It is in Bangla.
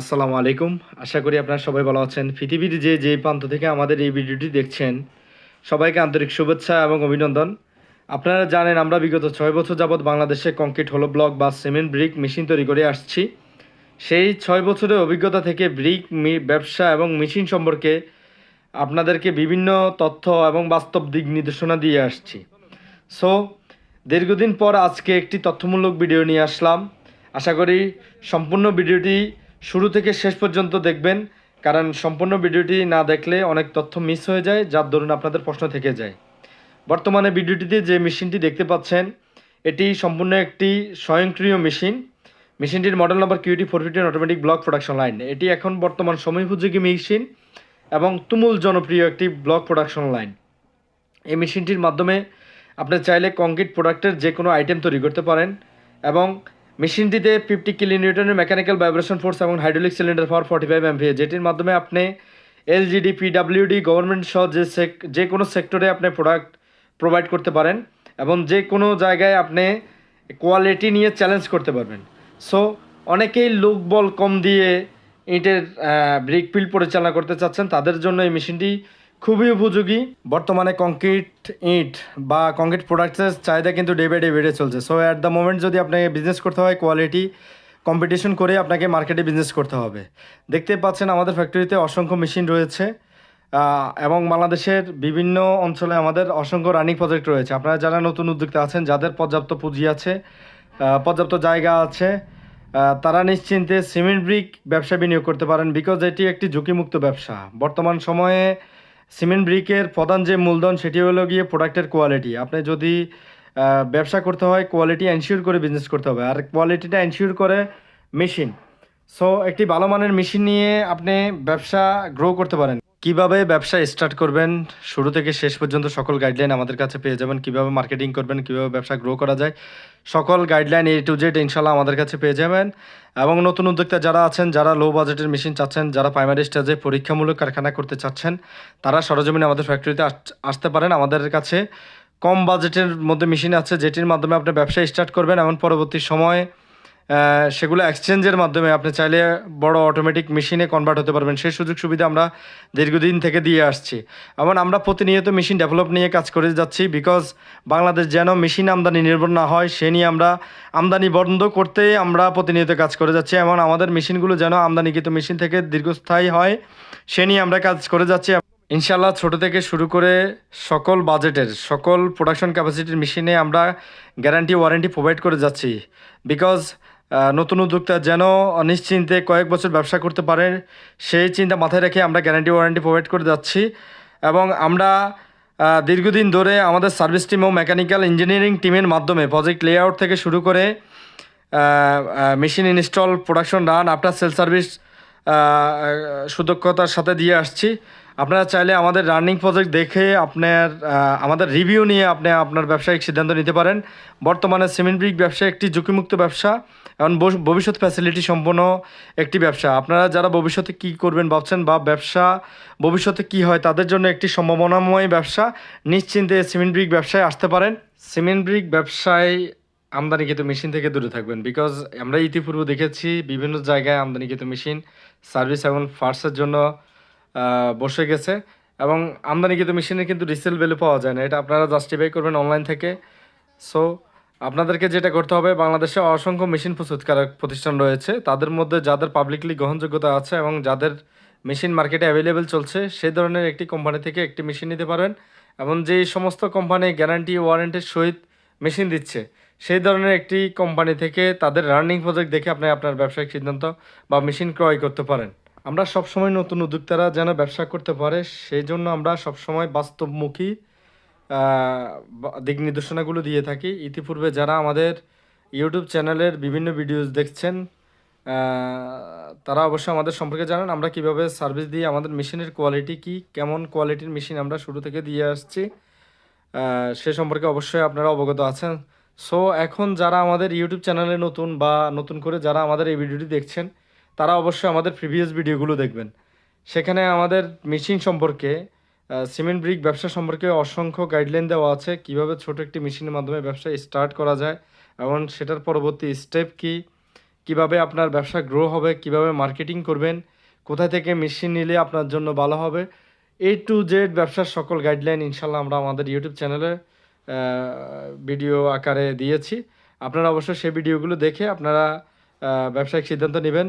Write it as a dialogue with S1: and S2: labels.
S1: আসসালামু আলাইকুম। আশা করি আপনারা সবাই ভালো আছেন। পৃথিবীর যে যে প্রান্ত থেকে আমাদের এই ভিডিওটি দেখছেন, সবাইকে আন্তরিক শুভেচ্ছা এবং অভিনন্দন। আপনারা জানেন আমরা বিগত ছয় বছর যাবৎ বাংলাদেশে কংক্রিট হলো ব্লক বা সিমেন্ট ব্রিক মেশিন তৈরি করে আসছি। সেই ছয় বছরের অভিজ্ঞতা থেকে ব্রিক ব্যবসা এবং মেশিন সম্পর্কে আপনাদেরকে বিভিন্ন তথ্য এবং বাস্তব দিক নির্দেশনা দিয়ে আসছি। সো, দীর্ঘদিন পর আজকে একটি তথ্যমূলক ভিডিও নিয়ে আসলাম। আশা করি সম্পূর্ণ ভিডিওটি শুরু থেকে শেষ পর্যন্ত দেখবেন, কারণ সম্পূর্ণ ভিডিওটি না দেখলে অনেক তথ্য মিস হয়ে যায় যার দরুন আপনাদের প্রশ্ন থেকে যায়। বর্তমানে ভিডিওটিতে যে মেশিনটি দেখতে পাচ্ছেন, এটি সম্পূর্ণ একটি স্বয়ংক্রিয় machine. মেশিনটির model number QT four fifteen automatic block production line এটি এখন বর্তমান সময়োপযোগী মেশিন এবং তুমুল জনপ্রিয় একটি ব্লক প্রোডাকশন লাইন এই মেশিনটির মাধ্যমে আপনি চাইলে কংক্রিট প্রোডাক্টের যে কোনো আইটেম তৈরি করতে পারেন এবং মেশিনটিতে ফিফটি কিলো নিউটনের মেকানিক্যাল ভাইব্রেশন ফোর্স এবং hydraulic cylinder power forty five MVA যেটির মাধ্যমে আপনি এলজিডি পিডাব্লিউডি গভর্নমেন্ট সহ যে যে কোনো সেক্টরে আপনি প্রোডাক্ট প্রোভাইড করতে পারেন এবং যে কোনো জায়গায় আপনি কোয়ালিটি নিয়ে চ্যালেঞ্জ করতে পারবেন। সো অনেকেই লোক বল কম দিয়ে ইটের ব্রিক ফিল্ড পরিচালনা করতে চাচ্ছেন, তাদের জন্য এই মেশিনটি খুবই উপযোগী। বর্তমানে কংক্রিট ইট বা কংক্রিট প্রোডাক্টসের চাহিদা কিন্তু ডে বাই ডে বেড়ে চলছে। সো অ্যাট দ্য মোমেন্ট যদি আপনাকে বিজনেস করতে হয় কোয়ালিটি কম্পিটিশন করে আপনাকে মার্কেটে বিজনেস করতে হবে। দেখতে পাচ্ছেন আমাদের ফ্যাক্টরিতে অসংখ্য মেশিন রয়েছে। এবং বাংলাদেশের বিভিন্ন অঞ্চলে আমাদের অসংখ্য রানিং প্রজেক্ট রয়েছে। আপনারা যারা নতুন উদ্যোক্তা আছেন, যাদের পর্যাপ্ত পুঁজি আছে পর্যাপ্ত জায়গা আছে তারা নিশ্চিন্তে সিমেন্ট ব্রিক ব্যবসা বিনিয়োগ করতে পারেন বিকজ এটি একটি ঝুঁকিমুক্ত ব্যবসা। বর্তমান সময়ে সিমেন্ট ব্রিকের প্রধান যে মূলধন, সেটি হলো গিয়ে প্রোডাক্টের কোয়ালিটি আপনি যদি ব্যবসা করতে হয় কোয়ালিটি এনশিওর করে বিজনেস করতে হবে। আর কোয়ালিটিটা এনশিওর করে মেশিন সো একটি ভালো মানের মেশিন নিয়ে আপনি ব্যবসা গ্রো করতে পারেন। কীভাবে ব্যবসা স্টার্ট করবেন? শুরু থেকে শেষ পর্যন্ত সকল গাইডলাইন আমাদের কাছে পেয়ে যাবেন। কীভাবে মার্কেটিং করবেন? কীভাবে ব্যবসা গ্রো করা যায়? সকল গাইডলাইন এ টু জেড ইনশাল্লাহ আমাদের কাছে পেয়ে যাবেন। এবং নতুন উদ্যোক্তা যারা আছেন, যারা লো বাজেটের মেশিন চাচ্ছেন, যারা প্রাইমারি স্টেজে পরীক্ষামূলক কারখানা করতে চাচ্ছেন, তারা সরজমিনে আমাদের ফ্যাক্টরিতে আসতে পারেন। আমাদের কাছে কম বাজেটের মধ্যে মেশিন আছে, যেটির মাধ্যমে আপনি ব্যবসা স্টার্ট করবেন। এমন পরবর্তী সময়ে সেগুলো এক্সচেঞ্জের মাধ্যমে আপনি চাইলে বড় অটোমেটিক মেশিনে কনভার্ট হতে পারবেন। সেই সুযোগ সুবিধা আমরা দীর্ঘদিন থেকে দিয়ে আসছি। এবং আমরা প্রতিনিয়ত মেশিন ডেভেলপ নিয়ে কাজ করে যাচ্ছি বিকজ বাংলাদেশ যেন মেশিন আমদানি নির্ভর না হয়, সে নিয়ে আমরা আমদানি বন্ধ করতে আমরা প্রতিনিয়ত কাজ করে যাচ্ছি। এবং আমাদের মেশিনগুলো যেন আমদানিকৃত মেশিন থেকে দীর্ঘস্থায়ী হয়, সে নিয়ে আমরা কাজ করে যাচ্ছি। ইনশাল্লাহ ছোট থেকে শুরু করে সকল বাজেটের সকল প্রোডাকশন ক্যাপাসিটির মেশিনে আমরা গ্যারান্টি ওয়ারেন্টি প্রোভাইড করে যাচ্ছি। বিকজ নতুন উদ্যোক্তা যেন নিশ্চিন্তে কয়েক বছর ব্যবসা করতে পারে, সেই চিন্তা মাথায় রেখে আমরা গ্যারান্টি ওয়ারেন্টি প্রোভাইড করে যাচ্ছি। এবং আমরা দীর্ঘদিন ধরে আমাদের সার্ভিস টিম ও মেকানিক্যাল ইঞ্জিনিয়ারিং টিমের মাধ্যমে প্রজেক্ট লেআউট থেকে শুরু করে machine install production run after sale service সুদক্ষতার সাথে দিয়ে আসছি। আপনারা চাইলে আমাদের রানিং প্রজেক্ট দেখে আপনার আমাদের রিভিউ নিয়ে আপনি আপনার ব্যবসায়িক সিদ্ধান্ত নিতে পারেন। বর্তমানে সিমেন্ট ব্রিক ব্যবসা একটি ঝুঁকিমুক্ত ব্যবসা এবং ভবিষ্যৎ ফ্যাসিলিটি সম্পন্ন একটি ব্যবসা। আপনারা যারা ভবিষ্যতে কি করবেন ভাবছেন বা ব্যবসা ভবিষ্যতে কি হয় তাদের জন্য একটি সম্ভাবনাময় ব্যবসা। নিশ্চিন্তে সিমেন্ট ব্রিক ব্যবসায় আসতে পারেন। সিমেন্ট ব্রিক ব্যবসায় আমদানিকৃত মেশিন থেকে দূরে থাকবেন বিকজ আমরা ইতিপূর্বে দেখেছি বিভিন্ন জায়গায় আমদানিকৃত মেশিন, সার্ভিস এবং ফার্সের জন্য বসে গেছে। এবং আমদানিকৃত মেশিনের কিন্তু রিসেল ভ্যালু পাওয়া যায় না। এটা আপনারা জাস্টিফাই করবেন অনলাইন থেকে। সো আপনাদেরকে যেটা করতে হবে, বাংলাদেশে অসংখ্য মেশিন প্রস্তুতকারক প্রতিষ্ঠান রয়েছে। তাদের মধ্যে যাদের পাবলিকলি গ্রহণযোগ্যতা আছে এবং যাদের মেশিন মার্কেটে অ্যাভেলেবেল চলছে, সেই ধরনের একটি কোম্পানি থেকে একটি মেশিন নিতে পারবেন এবং যেই সমস্ত কোম্পানি গ্যারান্টি ওয়ারেন্টির সহিত মেশিন দিচ্ছে, সেই ধরনের একটি কোম্পানি থেকে তাদের রানিং প্রজেক্ট দেখে আপনি আপনার ব্যবসায়িক সিদ্ধান্ত বা মেশিন ক্রয় করতে পারেন। আমরা সবসময় নতুন উদ্যোক্তারা যেন ব্যবসা করতে পারে সেই জন্য আমরা সবসময় বাস্তবমুখী দিক নির্দেশনাগুলো দিয়ে থাকি। ইতিপূর্বে যারা আমাদের ইউটিউব চ্যানেলের বিভিন্ন ভিডিওস দেখছেন তারা অবশ্যই আমাদের সম্পর্কে জানেন আমরা কীভাবে সার্ভিস দিই আমাদের মেশিনের কোয়ালিটি কি, কেমন কোয়ালিটির মেশিন আমরা শুরু থেকে দিয়ে আসছি। সে সম্পর্কে অবশ্যই আপনারা অবগত আছেন। সো এখন যারা আমাদের ইউটিউব চ্যানেলে নতুন বা নতুন করে যারা আমাদের এই ভিডিওটি দেখছেন তারা অবশ্যই আমাদের প্রিভিয়াস ভিডিওগুলো দেখবেন। সেখানে আমাদের মেশিন সম্পর্কে সিমেন্ট ব্রিক ব্যবসা সম্পর্কে অসংখ্য গাইডলাইন দেওয়া আছে, কীভাবে ছোট একটি মেশিনের মাধ্যমে ব্যবসা স্টার্ট করা যায় এবং সেটার পরবর্তী স্টেপ কি, কীভাবে আপনার ব্যবসা গ্রো হবে, কীভাবে মার্কেটিং করবেন কোথা থেকে মেশিন নিলে আপনার জন্য ভালো হবে। এ টু জেড ব্যবসার সকল গাইডলাইন ইনশাল্লাহ আমরা আমাদের ইউটিউব চ্যানেলে ভিডিও আকারে দিয়েছি। আপনারা অবশ্যই সেই ভিডিওগুলো দেখে আপনারা ব্যবসায়িক সিদ্ধান্ত নেবেন।